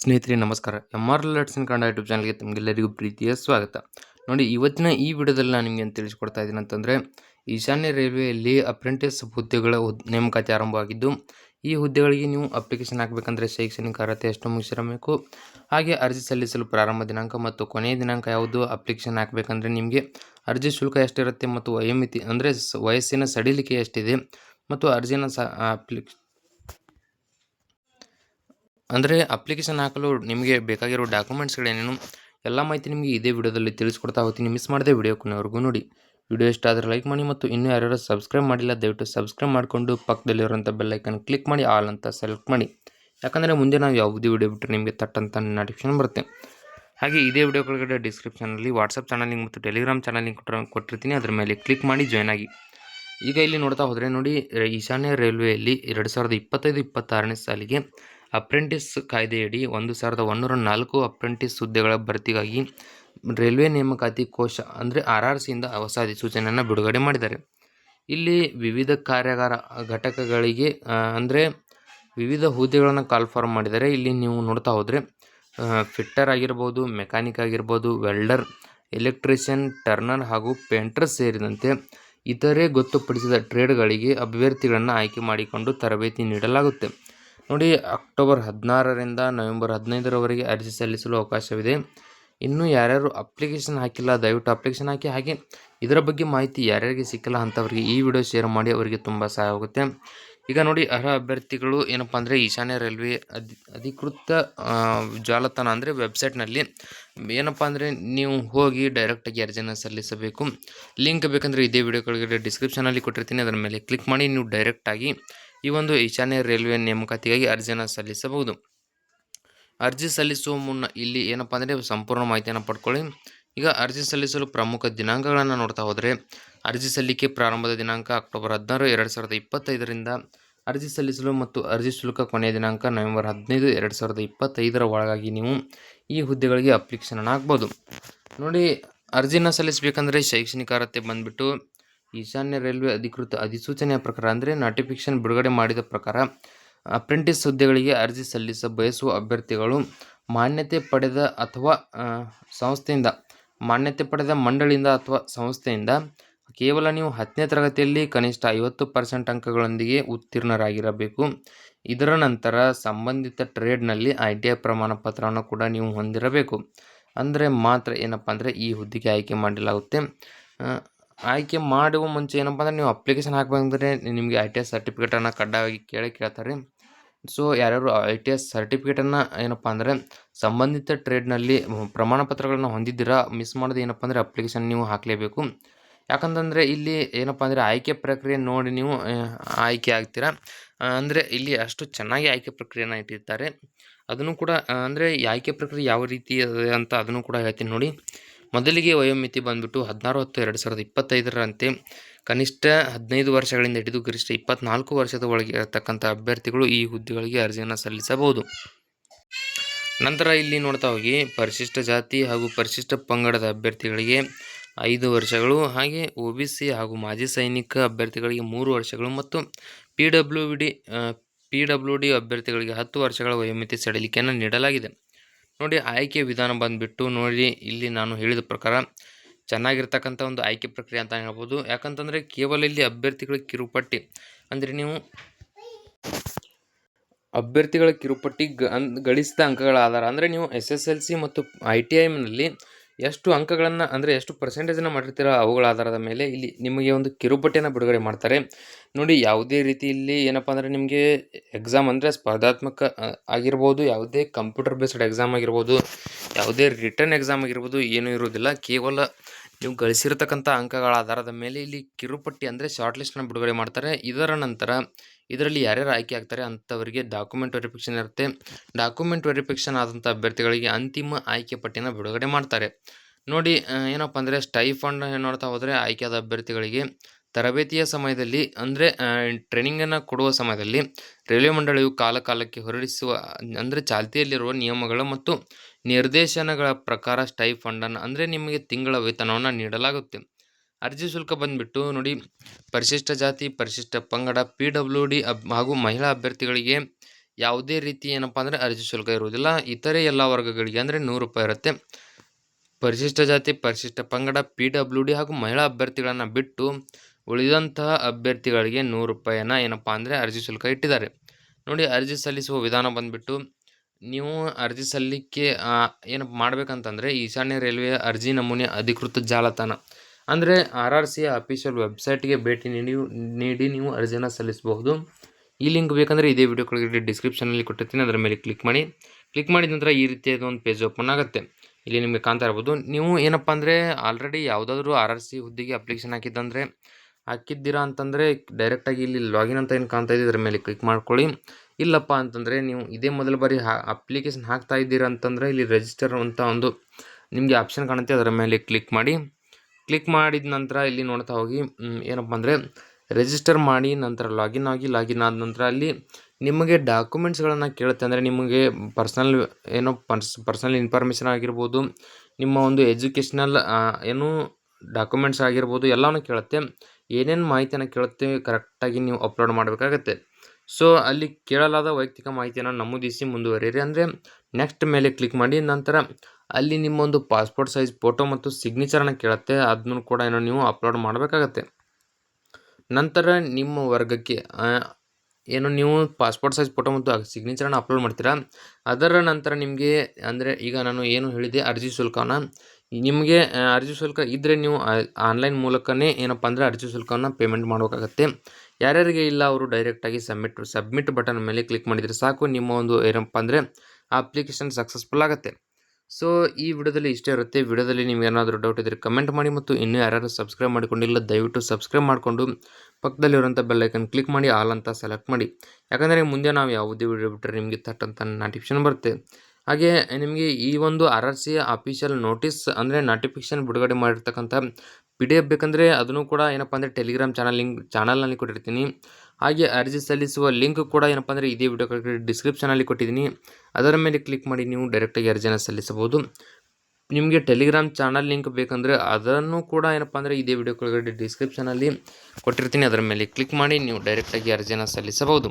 ಸ್ನೇಹಿತರೆ, ನಮಸ್ಕಾರ. M R ಲಟ್ಸಿನ ಕನ್ನಡ ಯೂಟ್ಯೂಬ್ ಚಾನಲ್ಗೆ ತಮಗೆಲ್ಲರಿಗೂ ಪ್ರೀತಿಯ ಸ್ವಾಗತ. ನೋಡಿ, ಇವತ್ತಿನ ಈ ವಿಡಿಯೋದಲ್ಲಿ ನಾನು ನಿಮಗೆ ತಿಳಿಸ್ಕೊಡ್ತಾ ಇದ್ದೀನಿ ಅಂತಂದರೆ, ಈಶಾನ್ಯ ರೈಲ್ವೆಯಲ್ಲಿ ಅಪ್ರೆಂಟಿಸ್ ಹುದ್ದೆಗಳ ನೇಮಕಾತಿ ಆರಂಭವಾಗಿದ್ದು ಈ ಹುದ್ದೆಗಳಿಗೆ ನೀವು ಅಪ್ಲಿಕೇಶನ್ ಹಾಕಬೇಕಂದ್ರೆ ಶೈಕ್ಷಣಿಕ ಅರ್ಹತೆ ಎಷ್ಟು ಮುಗಿಸಿರಬೇಕು, ಹಾಗೆ ಅರ್ಜಿ ಸಲ್ಲಿಸಲು ಪ್ರಾರಂಭ ದಿನಾಂಕ ಮತ್ತು ಕೊನೆಯ ದಿನಾಂಕ ಯಾವುದು ಅಪ್ಲಿಕೇಶನ್ ಹಾಕಬೇಕಂದ್ರೆ ನಿಮಗೆ ಅರ್ಜಿ ಶುಲ್ಕ ಎಷ್ಟಿರುತ್ತೆ ಮತ್ತು ವಯೋಮಿತಿ, ಅಂದರೆ ವಯಸ್ಸಿನ ಸಡಿಲಿಕೆ ಎಷ್ಟಿದೆ ಮತ್ತು ಅರ್ಜಿನ ಸ ಅಪ್ಲಿ ಅಂದರೆ ಅಪ್ಲಿಕೇಶನ್ ಹಾಕಲು ನಿಮಗೆ ಬೇಕಾಗಿರೋ ಡಾಕ್ಯುಮೆಂಟ್ಸ್ಗಳೇನೇನು ಎಲ್ಲ ಮಾಹಿತಿ ನಿಮಗೆ ಇದೇ ವಿಡಿಯೋದಲ್ಲಿ ತಿಳಿಸ್ಕೊಡ್ತಾ ಹೋಗ್ತೀನಿ. ಮಿಸ್ ಮಾಡದೆ ವಿಡಿಯೋ ಕೊನೆವರೆಗೂ ನೋಡಿ. ವಿಡಿಯೋ ಇಷ್ಟ ಆದರೆ ಲೈಕ್ ಮಾಡಿ ಮತ್ತು ಇನ್ನೂ ಯಾರ್ಯಾರು ಸಬ್ಸ್ಕ್ರೈಬ್ ಮಾಡಿಲ್ಲ, ದಯವಿಟ್ಟು ಸಬ್ಸ್ಕ್ರೈಬ್ ಮಾಡಿಕೊಂಡು ಪಕ್ಕದಲ್ಲಿರುವಂಥ ಬೆಲ್ಲೈಕನ್ ಕ್ಲಿಕ್ ಮಾಡಿ ಆಲ್ ಅಂತ ಸೆಲೆಕ್ಟ್ ಮಾಡಿ. ಯಾಕಂದರೆ ಮುಂದೆ ನಾವು ಯಾವುದೇ ವಿಡಿಯೋ ಬಿಟ್ಟರೆ ನಿಮಗೆ ತಟ್ಟಂತ ನೋಟಿಫಿಕೇಶನ್ ಬರುತ್ತೆ. ಹಾಗೆ ಇದೇ ವಿಡಿಯೋ ಕೆಳಗಡೆ ಡಿಸ್ಕ್ರಿಪ್ಷನಲ್ಲಿ ವಾಟ್ಸಪ್ ಚಾನಲಿಂಗ್ ಮತ್ತು ಟೆಲಿಗ್ರಾಮ್ ಚಾನಲ್ ಲಿಂಕ್ ಕೊಟ್ಟಿರ್ತೀನಿ. ಅದರ ಮೇಲೆ ಕ್ಲಿಕ್ ಮಾಡಿ ಜಾಯ್ನ್ ಆಗಿ. ಈಗ ಇಲ್ಲಿ ನೋಡ್ತಾ ಹೋದರೆ ನೋಡಿ, ಈಶಾನ್ಯ ರೈಲ್ವೆಯಲ್ಲಿ ಎರಡು ಸಾವಿರದ ಇಪ್ಪತ್ತೈದು ಸಾಲಿಗೆ ಅಪ್ರೆಂಟಿಸ್ ಕಾಯ್ದೆಯಡಿ ಒಂದು ಸಾವಿರದ ಒಂದೂರ ನಾಲ್ಕು ಅಪ್ರೆಂಟಿಸ್ ಹುದ್ದೆಗಳ ಭರ್ತಿಗಾಗಿ ರೈಲ್ವೆ ನೇಮಕಾತಿ ಕೋಶ, ಅಂದರೆ ಆರ್ ಆರ್ ಸಿಯಿಂದ ಹೊಸ ಅಧಿಸೂಚನೆಯನ್ನು ಬಿಡುಗಡೆ ಮಾಡಿದ್ದಾರೆ. ಇಲ್ಲಿ ವಿವಿಧ ಕಾರ್ಯಾಗಾರ ಘಟಕಗಳಿಗೆ ಅಂದರೆ ವಿವಿಧ ಹುದ್ದೆಗಳನ್ನು ಕಾಲ್ಫಾರ್ಮ್ ಮಾಡಿದ್ದಾರೆ. ಇಲ್ಲಿ ನೀವು ನೋಡ್ತಾ ಹೋದರೆ ಫಿಟ್ಟರ್ ಆಗಿರ್ಬೋದು, ಮೆಕ್ಯಾನಿಕ್ ಆಗಿರ್ಬೋದು, ವೆಲ್ಡರ್, ಎಲೆಕ್ಟ್ರಿಷಿಯನ್, ಟರ್ನರ್ ಹಾಗೂ ಪೇಂಟರ್ ಸೇರಿದಂತೆ ಇತರೆ ಗೊತ್ತುಪಡಿಸಿದ ಟ್ರೇಡ್ಗಳಿಗೆ ಅಭ್ಯರ್ಥಿಗಳನ್ನು ಆಯ್ಕೆ ಮಾಡಿಕೊಂಡು ತರಬೇತಿ ನೀಡಲಾಗುತ್ತೆ. ನೋಡಿ, ಅಕ್ಟೋಬರ್ ಹದಿನಾರರಿಂದ ನವೆಂಬರ್ ಹದಿನೈದರವರೆಗೆ ಅರ್ಜಿ ಸಲ್ಲಿಸಲು ಅವಕಾಶವಿದೆ. ಇನ್ನೂ ಯಾರ್ಯಾರು ಅಪ್ಲಿಕೇಶನ್ ಹಾಕಿಲ್ಲ, ದಯವಿಟ್ಟು ಅಪ್ಲಿಕೇಶನ್ ಹಾಕಿ. ಹಾಗೆ ಇದರ ಬಗ್ಗೆ ಮಾಹಿತಿ ಯಾರ್ಯಾರಿಗೆ ಸಿಕ್ಕಿಲ್ಲ ಅಂಥವ್ರಿಗೆ ಈ ವಿಡಿಯೋ ಶೇರ್ ಮಾಡಿ, ಅವರಿಗೆ ತುಂಬ ಸಹಾಯ ಆಗುತ್ತೆ. ಈಗ ನೋಡಿ, ಅರ್ಹ ಅಭ್ಯರ್ಥಿಗಳು ಏನಪ್ಪ ಅಂದರೆ, ಈಶಾನ್ಯ ರೈಲ್ವೆ ಅಧಿ, ಅಧಿಕೃತ ಜಾಲತಾಣ ಅಂದರೆ ವೆಬ್ಸೈಟ್ನಲ್ಲಿ ಏನಪ್ಪ ಅಂದರೆ, ನೀವು ಹೋಗಿ ಡೈರೆಕ್ಟಾಗಿ ಅರ್ಜಿಯನ್ನು ಸಲ್ಲಿಸಬೇಕು. ಲಿಂಕ್ ಬೇಕಂದರೆ ಇದೇ ವಿಡಿಯೋ ಕೆಳಗಡೆ ಡಿಸ್ಕ್ರಿಪ್ಷನಲ್ಲಿ ಕೊಟ್ಟಿರ್ತೀನಿ. ಅದರ ಮೇಲೆ ಕ್ಲಿಕ್ ಮಾಡಿ, ನೀವು ಡೈರೆಕ್ಟಾಗಿ ಈ ಒಂದು ಈಶಾನ್ಯ ರೈಲ್ವೆ ನೇಮಕಾತಿಗಾಗಿ ಅರ್ಜಿಯನ್ನು ಸಲ್ಲಿಸಬಹುದು. ಅರ್ಜಿ ಸಲ್ಲಿಸುವ ಮುನ್ನ ಇಲ್ಲಿ ಏನಪ್ಪ ಅಂದರೆ ಸಂಪೂರ್ಣ ಮಾಹಿತಿಯನ್ನು ಪಡ್ಕೊಳ್ಳಿ. ಈಗ ಅರ್ಜಿ ಸಲ್ಲಿಸಲು ಪ್ರಮುಖ ದಿನಾಂಕಗಳನ್ನು ನೋಡ್ತಾ ಹೋದರೆ, ಅರ್ಜಿ ಸಲ್ಲಿಕೆ ಪ್ರಾರಂಭದ ದಿನಾಂಕ ಅಕ್ಟೋಬರ್ ಹದಿನಾರು, ಎರಡು ಸಾವಿರದ ಇಪ್ಪತ್ತೈದರಿಂದ ಅರ್ಜಿ ಸಲ್ಲಿಸಲು ಮತ್ತು ಅರ್ಜಿ ಶುಲ್ಕ ಕೊನೆಯ ದಿನಾಂಕ ನವೆಂಬರ್ ಹದಿನೈದು, ಎರಡು ಸಾವಿರದ ಇಪ್ಪತ್ತೈದರ ಒಳಗಾಗಿ ನೀವು ಈ ಹುದ್ದೆಗಳಿಗೆ ಅಪ್ಲಿಕೇಶನ್ ಹಾಕ್ಬೋದು. ನೋಡಿ ಅರ್ಜಿನ ಸಲ್ಲಿಸಬೇಕಂದ್ರೆ ಶೈಕ್ಷಣಿಕ ಅರ್ಹತೆ ಬಂದುಬಿಟ್ಟು ಈಶಾನ್ಯ ರೈಲ್ವೆ ಅಧಿಕೃತ ಅಧಿಸೂಚನೆಯ ಪ್ರಕಾರ ಅಂದರೆ ನೋಟಿಫಿಕೇಶನ್ ಬಿಡುಗಡೆ ಮಾಡಿದ ಪ್ರಕಾರ ಅಪ್ರೆಂಟಿಸ್ ಹುದ್ದೆಗಳಿಗೆ ಅರ್ಜಿ ಸಲ್ಲಿಸ ಬಯಸುವ ಅಭ್ಯರ್ಥಿಗಳು ಮಾನ್ಯತೆ ಪಡೆದ ಅಥವಾ ಸಂಸ್ಥೆಯಿಂದ, ಮಾನ್ಯತೆ ಪಡೆದ ಮಂಡಳಿಯಿಂದ ಅಥವಾ ಸಂಸ್ಥೆಯಿಂದ ಕೇವಲ ನೀವು ಹತ್ತನೇ ತರಗತಿಯಲ್ಲಿ ಕನಿಷ್ಠ ಐವತ್ತು ಪರ್ಸೆಂಟ್ ಅಂಕಗಳೊಂದಿಗೆ ಉತ್ತೀರ್ಣರಾಗಿರಬೇಕು. ಇದರ ನಂತರ ಸಂಬಂಧಿತ ಟ್ರೇಡ್ನಲ್ಲಿ ಐ ಟಿ ಐ ಪ್ರಮಾಣ ಪತ್ರವನ್ನು ಕೂಡ ನೀವು ಹೊಂದಿರಬೇಕು. ಅಂದರೆ ಮಾತ್ರ ಏನಪ್ಪ ಅಂದರೆ ಈ ಹುದ್ದೆಗೆ ಆಯ್ಕೆ ಮಾಡಲಾಗುತ್ತೆ. ಆಯ್ಕೆ ಮಾಡುವ ಮುಂಚೆ ಏನಪ್ಪ ಅಂದರೆ ನೀವು ಅಪ್ಲಿಕೇಶನ್ ಹಾಕಬೇಕಂದ್ರೆ ನಿಮಗೆ ಐ ಟಿ ಎಸ್ ಸರ್ಟಿಫಿಕೇಟನ್ನು ಕಡ್ಡಾಯವಾಗಿ ಕೇಳಿ ಕೇಳ್ತಾರೆ ಸೊ ಯಾರ್ಯಾರು ಐ ಟಿ ಎಸ್ ಸರ್ಟಿಫಿಕೇಟನ್ನು ಏನಪ್ಪ ಅಂದರೆ ಸಂಬಂಧಿತ ಟ್ರೇಡ್ನಲ್ಲಿ ಪ್ರಮಾಣ ಪತ್ರಗಳನ್ನು ಹೊಂದಿದ್ದೀರಾ ಮಿಸ್ ಮಾಡೋದು ಏನಪ್ಪ ಅಂದರೆ ಅಪ್ಲಿಕೇಶನ್ ನೀವು ಹಾಕಲೇಬೇಕು. ಯಾಕಂತಂದರೆ ಇಲ್ಲಿ ಏನಪ್ಪ ಅಂದರೆ ಆಯ್ಕೆ ಪ್ರಕ್ರಿಯೆ ನೋಡಿ ನೀವು ಆಯ್ಕೆ ಆಗ್ತೀರಾ. ಅಂದರೆ ಇಲ್ಲಿ ಅಷ್ಟು ಚೆನ್ನಾಗಿ ಆಯ್ಕೆ ಪ್ರಕ್ರಿಯೆನ ಇಟ್ಟಿರ್ತಾರೆ. ಅದನ್ನು ಕೂಡ ಅಂದರೆ ಆಯ್ಕೆ ಪ್ರಕ್ರಿಯೆ ಯಾವ ರೀತಿ ಅಂತ ಅದನ್ನು ಕೂಡ ಹೇಳ್ತೀನಿ ನೋಡಿ. ಮೊದಲಿಗೆ ವಯೋಮಿತಿ ಬಂದ್ಬಿಟ್ಟು ಹದಿನಾರು ಹತ್ತು ಎರಡು ಸಾವಿರದ ಇಪ್ಪತ್ತೈದರಂತೆ ಕನಿಷ್ಠ ಹದಿನೈದು ವರ್ಷಗಳಿಂದ ಹಿಡಿದು ಗರಿಷ್ಠ ಇಪ್ಪತ್ನಾಲ್ಕು ವರ್ಷದ ಒಳಗೆ ಇರತಕ್ಕಂಥ ಅಭ್ಯರ್ಥಿಗಳು ಈ ಹುದ್ದೆಗಳಿಗೆ ಅರ್ಜಿಯನ್ನು ಸಲ್ಲಿಸಬಹುದು. ನಂತರ ಇಲ್ಲಿ ನೋಡ್ತಾ ಹೋಗಿ, ಪರಿಶಿಷ್ಟ ಜಾತಿ ಹಾಗೂ ಪರಿಶಿಷ್ಟ ಪಂಗಡದ ಅಭ್ಯರ್ಥಿಗಳಿಗೆ ಐದು ವರ್ಷಗಳು, ಹಾಗೆ ಒ ಬಿ ಸಿ ಹಾಗೂ ಮಾಜಿ ಸೈನಿಕ ಅಭ್ಯರ್ಥಿಗಳಿಗೆ ಮೂರು ವರ್ಷಗಳು ಮತ್ತು P W D, P W D ಅಭ್ಯರ್ಥಿಗಳಿಗೆ ಹತ್ತು ವರ್ಷಗಳ ವಯೋಮಿತಿ ಸಡಿಲಿಕೆಯನ್ನು ನೀಡಲಾಗಿದೆ. ನೋಡಿ ಆಯ್ಕೆ ವಿಧಾನ ಬಂದುಬಿಟ್ಟು ನೋಡಿ ಇಲ್ಲಿ ನಾನು ಹೇಳಿದ ಪ್ರಕಾರ ಚೆನ್ನಾಗಿರ್ತಕ್ಕಂಥ ಒಂದು ಆಯ್ಕೆ ಪ್ರಕ್ರಿಯೆ ಅಂತ ಹೇಳ್ಬೋದು. ಯಾಕಂತಂದರೆ ಕೇವಲ ಇಲ್ಲಿ ಅಭ್ಯರ್ಥಿಗಳ ಕಿರುಪಟ್ಟಿ ಅಂದರೆ ನೀವು ಅಭ್ಯರ್ಥಿಗಳ ಕಿರುಪಟ್ಟಿ ಗಳಿಸಿದ ಅಂಕಗಳ ಆಧಾರ ಅಂದರೆ ನೀವು ಎಸ್ ಎಸ್ ಎಲ್ ಸಿ ಮತ್ತು ಐ ಟಿ ಐನಲ್ಲಿ ಎಷ್ಟು ಅಂಕಗಳನ್ನು ಅಂದರೆ ಎಷ್ಟು ಪರ್ಸೆಂಟೇಜನ್ನು ಮಾಡಿರ್ತೀರೋ ಅವುಗಳ ಆಧಾರದ ಮೇಲೆ ಇಲ್ಲಿ ನಿಮಗೆ ಒಂದು ಕಿರುಪಟ್ಟಿಯನ್ನು ಬಿಡುಗಡೆ ಮಾಡ್ತಾರೆ. ನೋಡಿ, ಯಾವುದೇ ರೀತಿ ಇಲ್ಲಿ ಏನಪ್ಪ ಅಂದರೆ ನಿಮಗೆ ಎಕ್ಸಾಮ್ ಅಂದರೆ ಸ್ಪರ್ಧಾತ್ಮಕ ಆಗಿರ್ಬೋದು, ಯಾವುದೇ ಕಂಪ್ಯೂಟರ್ ಬೇಸ್ಡ್ ಎಕ್ಸಾಮ್ ಆಗಿರ್ಬೋದು, ಯಾವುದೇ ರಿಟರ್ನ್ ಎಕ್ಸಾಮ್ ಆಗಿರ್ಬೋದು, ಏನೂ ಇರೋದಿಲ್ಲ ಕೇವಲ ನೀವು ಗಳಿಸಿರ್ತಕ್ಕಂಥ ಅಂಕಗಳ ಆಧಾರದ ಮೇಲೆ ಇಲ್ಲಿ ಕಿರುಪಟ್ಟಿ ಅಂದರೆ ಶಾರ್ಟ್ ಲಿಸ್ಟ್ನ ಬಿಡುಗಡೆ ಮಾಡ್ತಾರೆ. ಇದರ ನಂತರ ಇದರಲ್ಲಿ ಯಾರ್ಯಾರು ಆಯ್ಕೆ ಆಗ್ತಾರೆ ಅಂಥವರಿಗೆ ಡಾಕ್ಯುಮೆಂಟ್ ವೆರಿಫಿಕೇಷನ್ ಇರುತ್ತೆ. ಡಾಕ್ಯುಮೆಂಟ್ ವೆರಿಫಿಕೇಷನ್ ಆದಂಥ ಅಭ್ಯರ್ಥಿಗಳಿಗೆ ಅಂತಿಮ ಆಯ್ಕೆ ಪಟ್ಟಿಯನ್ನು ಬಿಡುಗಡೆ ಮಾಡ್ತಾರೆ. ನೋಡಿ ಏನಪ್ಪ ಅಂದರೆ ಸ್ಟೈಫಂಡ್ ನೋಡ್ತಾ ಹೋದರೆ ಆಯ್ಕೆಯಾದ ಅಭ್ಯರ್ಥಿಗಳಿಗೆ ತರಬೇತಿಯ ಸಮಯದಲ್ಲಿ ಅಂದರೆ ಟ್ರೈನಿಂಗನ್ನು ಕೊಡುವ ಸಮಯದಲ್ಲಿ ರೈಲ್ವೆ ಮಂಡಳಿಯು ಕಾಲಕಾಲಕ್ಕೆ ಹೊರಡಿಸುವ, ಅಂದರೆ ಚಾಲ್ತಿಯಲ್ಲಿರುವ ನಿಯಮಗಳು ಮತ್ತು ನಿರ್ದೇಶನಗಳ ಪ್ರಕಾರ ಸ್ಟೈ ಫಂಡನ್ನು ಅಂದರೆ ನಿಮಗೆ ತಿಂಗಳ ವೇತನವನ್ನು ನೀಡಲಾಗುತ್ತೆ. ಅರ್ಜಿ ಶುಲ್ಕ ಬಂದುಬಿಟ್ಟು ನೋಡಿ, ಪರಿಶಿಷ್ಟ ಜಾತಿ, ಪರಿಶಿಷ್ಟ ಪಂಗಡ, ಪಿ ಡಬ್ಲ್ಯೂ ಡಿ ಅಬ್ ಹಾಗೂ ಮಹಿಳಾ ಅಭ್ಯರ್ಥಿಗಳಿಗೆ ಯಾವುದೇ ರೀತಿ ಏನಪ್ಪ ಅಂದರೆ ಅರ್ಜಿ ಶುಲ್ಕ ಇರುವುದಿಲ್ಲ. ಇತರೆ ಎಲ್ಲ ವರ್ಗಗಳಿಗೆ ಅಂದರೆ ನೂರು ರೂಪಾಯಿ ಇರುತ್ತೆ. ಪರಿಶಿಷ್ಟ ಜಾತಿ, ಪರಿಶಿಷ್ಟ ಪಂಗಡ, ಪಿ ಡಬ್ಲ್ಯೂ ಡಿ ಹಾಗೂ ಮಹಿಳಾ ಅಭ್ಯರ್ಥಿಗಳನ್ನು ಬಿಟ್ಟು ಉಳಿದಂತಹ ಅಭ್ಯರ್ಥಿಗಳಿಗೆ ನೂರು ರೂಪಾಯಿನ ಏನಪ್ಪ ಅಂದರೆ ಅರ್ಜಿ ಶುಲ್ಕ ಇಟ್ಟಿದ್ದಾರೆ. ನೋಡಿ, ಅರ್ಜಿ ಸಲ್ಲಿಸುವ ವಿಧಾನ ಬಂದುಬಿಟ್ಟು ನೀವು ಅರ್ಜಿ ಸಲ್ಲಿಕೆ ಏನು ಮಾಡ್ಬೇಕಂತಂದರೆ ಈಶಾನ್ಯ ರೈಲ್ವೆ ಅರ್ಜಿ ನಮೂನೆ ಅಧಿಕೃತ ಜಾಲತಾಣ. ಅಂದರೆ ಆರ್ ಆರ್ ಸಿ ಅಫಿಷಿಯಲ್ ವೆಬ್ಸೈಟ್ಗೆ ಭೇಟಿ ನೀಡಿ ನೀಡಿ ನೀವು ಅರ್ಜಿಯನ್ನು ಸಲ್ಲಿಸಬಹುದು. ಈ ಲಿಂಕ್ ಬೇಕಂದರೆ ಇದೇ ವಿಡಿಯೋ ಕೆಳಗಡೆ ಡಿಸ್ಕ್ರಿಪ್ಷನಲ್ಲಿ ಕೊಟ್ಟಿರ್ತೀನಿ. ಅದರ ಮೇಲೆ ಕ್ಲಿಕ್ ಮಾಡಿ. ಕ್ಲಿಕ್ ಮಾಡಿದ ನಂತರ ಈ ರೀತಿಯಾದ ಒಂದು ಪೇಜ್ ಓಪನ್ ಆಗುತ್ತೆ. ಇಲ್ಲಿ ನಿಮಗೆ ಕಾಣ್ತಾ ಇರ್ಬೋದು. ನೀವು ಏನಪ್ಪ ಅಂದರೆ ಆಲ್ರೆಡಿ ಯಾವುದಾದ್ರೂ ಆರ್ ಆರ್ ಸಿ ಹುದ್ದೆಗೆ ಅಪ್ಲಿಕೇಶನ್ ಹಾಕಿದ್ದಂದರೆ, ಹಾಕಿದ್ದೀರಾ ಅಂತಂದರೆ ಡೈರೆಕ್ಟಾಗಿ ಇಲ್ಲಿ ಲಾಗಿನ್ ಅಂತ ಏನು ಕಾಣ್ತಾ ಇದೆ, ಇದರ ಮೇಲೆ ಕ್ಲಿಕ್ ಮಾಡ್ಕೊಳ್ಳಿ. ಇಲ್ಲಪ್ಪ ಅಂತಂದರೆ ನೀವು ಇದೇ ಮೊದಲ ಬಾರಿ ಹಾ ಅಪ್ಲಿಕೇಶನ್ ಹಾಕ್ತಾ ಇದ್ದೀರ ಅಂತಂದರೆ ಇಲ್ಲಿ ರಿಜಿಸ್ಟರ್ ಅಂತ ಒಂದು ನಿಮಗೆ ಆಪ್ಷನ್ ಕಾಣುತ್ತೆ. ಅದರ ಮೇಲೆ ಕ್ಲಿಕ್ ಮಾಡಿ. ಕ್ಲಿಕ್ ಮಾಡಿದ ನಂತರ ಇಲ್ಲಿ ನೋಡ್ತಾ ಹೋಗಿ ಏನಪ್ಪ ಅಂದರೆ ರಿಜಿಸ್ಟರ್ ಮಾಡಿ, ನಂತರ ಲಾಗಿನ್ ಆಗಿ ಲಾಗಿನ್ ಆದ ನಂತರ ಅಲ್ಲಿ ನಿಮಗೆ ಡಾಕ್ಯುಮೆಂಟ್ಸ್ಗಳನ್ನು ಕೇಳುತ್ತೆ. ಅಂದರೆ ನಿಮಗೆ ಪರ್ಸ್ನಲ್ ಏನೋ ಪರ್ಸ್ ಪರ್ಸ್ನಲ್ ಇನ್ಫಾರ್ಮೇಷನ್ ಆಗಿರ್ಬೋದು, ನಿಮ್ಮ ಒಂದು ಎಜುಕೇಷ್ನಲ್ ಏನು ಡಾಕ್ಯುಮೆಂಟ್ಸ್ ಆಗಿರ್ಬೋದು, ಎಲ್ಲನೂ ಕೇಳುತ್ತೆ. ಏನೇನು ಮಾಹಿತಿಯನ್ನು ಕೇಳುತ್ತೆ ಕರೆಕ್ಟಾಗಿ ನೀವು ಅಪ್ಲೋಡ್ ಮಾಡಬೇಕಾಗತ್ತೆ. ಸೊ, ಅಲ್ಲಿ ಕೇಳಲಾದ ವೈಯಕ್ತಿಕ ಮಾಹಿತಿಯನ್ನು ನಮೂದಿಸಿ ಮುಂದುವರಿಯಿರಿ. ಅಂದರೆ ನೆಕ್ಸ್ಟ್ ಮೇಲೆ ಕ್ಲಿಕ್ ಮಾಡಿ, ನಂತರ ಅಲ್ಲಿ ನಿಮ್ಮೊಂದು ಪಾಸ್ಪೋರ್ಟ್ ಸೈಜ್ ಫೋಟೋ ಮತ್ತು ಸಿಗ್ನೇಚರನ್ನು ಕೇಳುತ್ತೆ. ಅದನ್ನು ಕೂಡ ಏನೋ ನೀವು ಅಪ್ಲೋಡ್ ಮಾಡಬೇಕಾಗತ್ತೆ. ನಂತರ ನಿಮ್ಮ ವರ್ಗಕ್ಕೆ ಏನು ನೀವು ಪಾಸ್ಪೋರ್ಟ್ ಸೈಜ್ ಫೋಟೋ ಮತ್ತು ಸಿಗ್ನೇಚರನ್ನು ಅಪ್ಲೋಡ್ ಮಾಡ್ತೀರಾ? ಅದರ ನಂತರ ನಿಮಗೆ ಅಂದರೆ ಈಗ ನಾನು ಏನು ಹೇಳಿದೆ, ಅರ್ಜಿ ಶುಲ್ಕವನ್ನು ನಿಮಗೆ ಅರ್ಜಿ ಶುಲ್ಕ ಇದ್ದರೆ ನೀವು ಆನ್ಲೈನ್ ಮೂಲಕನೇ ಏನಪ್ಪ ಅಂದರೆ ಅರ್ಜಿ ಶುಲ್ಕವನ್ನು ಪೇಮೆಂಟ್ ಮಾಡಬೇಕಾಗತ್ತೆ. ಯಾರ್ಯಾರಿಗೆ ಇಲ್ಲ, ಅವರು ಡೈರೆಕ್ಟಾಗಿ ಸಬ್ಮಿಟ್ ಸಬ್ಮಿಟ್ ಬಟನ್ ಮೇಲೆ ಕ್ಲಿಕ್ ಮಾಡಿದರೆ ಸಾಕು, ನಿಮ್ಮ ಒಂದು ಏನಪ್ಪ ಅಂದರೆ ಅಪ್ಲಿಕೇಶನ್ ಸಕ್ಸಸ್ಫುಲ್ ಆಗುತ್ತೆ. ಸೊ ಈ ವಿಡಿಯೋದಲ್ಲಿ ಇಷ್ಟೇ ಇರುತ್ತೆ. ವಿಡಿಯೋದಲ್ಲಿ ನಿಮ್ಗೆ ಏನಾದರೂ ಡೌಟ್ ಇದ್ದರೆ ಕಮೆಂಟ್ ಮಾಡಿ ಮತ್ತು ಇನ್ನೂ ಯಾರ್ಯಾರು ಸಬ್ಸ್ಕ್ರೈಬ್ ಮಾಡಿಕೊಂಡಿಲ್ಲ, ದಯವಿಟ್ಟು ಸಬ್ಸ್ಕ್ರೈಬ್ ಮಾಡಿಕೊಂಡು ಪಕ್ಕದಲ್ಲಿರುವಂಥ ಬೆಲ್ಲೈಕನ್ ಕ್ಲಿಕ್ ಮಾಡಿ ಆಲ್ ಅಂತ ಸೆಲೆಕ್ಟ್ ಮಾಡಿ. ಯಾಕಂದರೆ ಮುಂದೆ ನಾವು ಯಾವುದೇ ವಿಡಿಯೋ ಬಿಟ್ಟರೆ ನಿಮಗೆ ತಟ್ಟಂತ ನೋಟಿಫಿಕೇಶನ್ ಬರುತ್ತೆ. ಹಾಗೆ, ನಿಮಗೆ ಈ ಒಂದು R R C official notice ಅಂದರೆ ನೋಟಿಫಿಕೇಶನ್ ಬಿಡುಗಡೆ ಮಾಡಿರ್ತಕ್ಕಂಥ ಪಿ ಡಿ ಎಫ್ ಬೇಕಂದರೆ ಅದನ್ನು ಕೂಡ ಏನಪ್ಪ ಅಂದರೆ ಟೆಲಿಗ್ರಾಮ್ ಚಾನಲ್ ಲಿಂಕ್ ಚಾನಲ್ನಲ್ಲಿ ಕೊಟ್ಟಿರ್ತೀನಿ. ಹಾಗೆ ಅರ್ಜಿ ಸಲ್ಲಿಸುವ ಲಿಂಕ್ ಕೂಡ ಏನಪ್ಪ ಅಂದರೆ ಇದೇ ವಿಡಿಯೋ ಡಿಸ್ಕ್ರಿಪ್ಷನಲ್ಲಿ ಕೊಟ್ಟಿದ್ದೀನಿ. ಅದರ ಮೇಲೆ ಕ್ಲಿಕ್ ಮಾಡಿ ನೀವು ಡೈರೆಕ್ಟಾಗಿ ಅರ್ಜಿಯನ್ನು ಸಲ್ಲಿಸಬಹುದು. ನಿಮಗೆ ಟೆಲಿಗ್ರಾಮ್ ಚಾನಲ್ ಲಿಂಕ್ ಬೇಕಂದರೆ ಅದನ್ನು ಕೂಡ ಏನಪ್ಪ ಅಂದರೆ ಇದೇ ವಿಡಿಯೋ ಕೆಳಗಡೆ ಡಿಸ್ಕ್ರಿಪ್ಷನಲ್ಲಿ ಕೊಟ್ಟಿರ್ತೀನಿ. ಅದರ ಮೇಲೆ ಕ್ಲಿಕ್ ಮಾಡಿ ನೀವು ಡೈರೆಕ್ಟಾಗಿ ಅರ್ಜಿಯನ್ನು ಸಲ್ಲಿಸಬಹುದು.